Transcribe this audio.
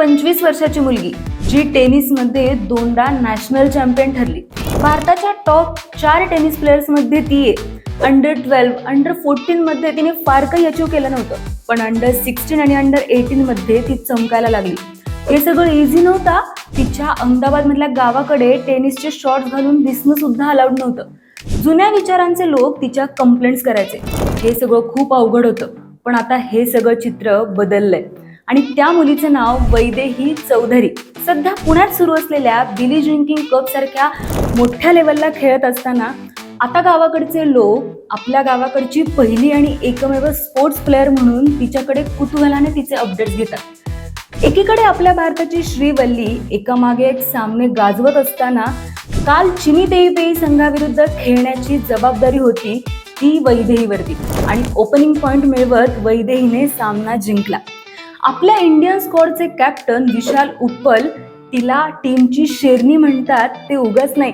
पंचवीस वर्षाची मुलगी जी टेनिसमध्ये दोनदा नॅशनल चॅम्पियन ठरली. भारताच्या टॉप चार टेनिस प्लेयर्समध्ये ती आहे अंडर ट्वेल्व अंडर फोर्टीनमध्ये तिने फार काही अचीव केलं नव्हतं पण अंडर सिक्स्टीन आणि अंडर एटीनमध्ये ती चमकायला लागली. हे सगळं इझी नव्हता. तिच्या अहमदाबादमधल्या गावाकडे टेनिसचे शॉट्स घालून दिसणं सुद्धा अलाउड नव्हतं. जुन्या विचारांचे लोक तिच्या कंप्लेंट्स करायचे. हे सगळं खूप अवघड होतं पण आता हे सगळं चित्र बदललंय. आणि त्या मुलीचं नाव वैदेही चौधरी. सध्या पुण्यात सुरू असलेल्या बिली ड्रिंकिंग कप सारख्या मोठ्या लेवलला खेळत असताना आता गावाकडचे लोक आपल्या गावाकडची पहिली आणि एकमेव स्पोर्ट्स प्लेअर म्हणून तिच्याकडे कुतूहलाने तिचे अपडेट्स घेतात. एकीकडे आपल्या भारताची श्रीवल्ली एकामागे एक सामने गाजवत असताना काल चिनी देईपेई संघाविरुद्ध खेळण्याची जबाबदारी होती ती वैदेहीवरती. आणि ओपनिंग पॉइंट मिळवत वैदेहीने सामना जिंकला. आपल्या इंडियन स्कॉडचे कॅप्टन विशाल उप्पल तिला टीमची शेरणी म्हणतात ते उगाच नाही.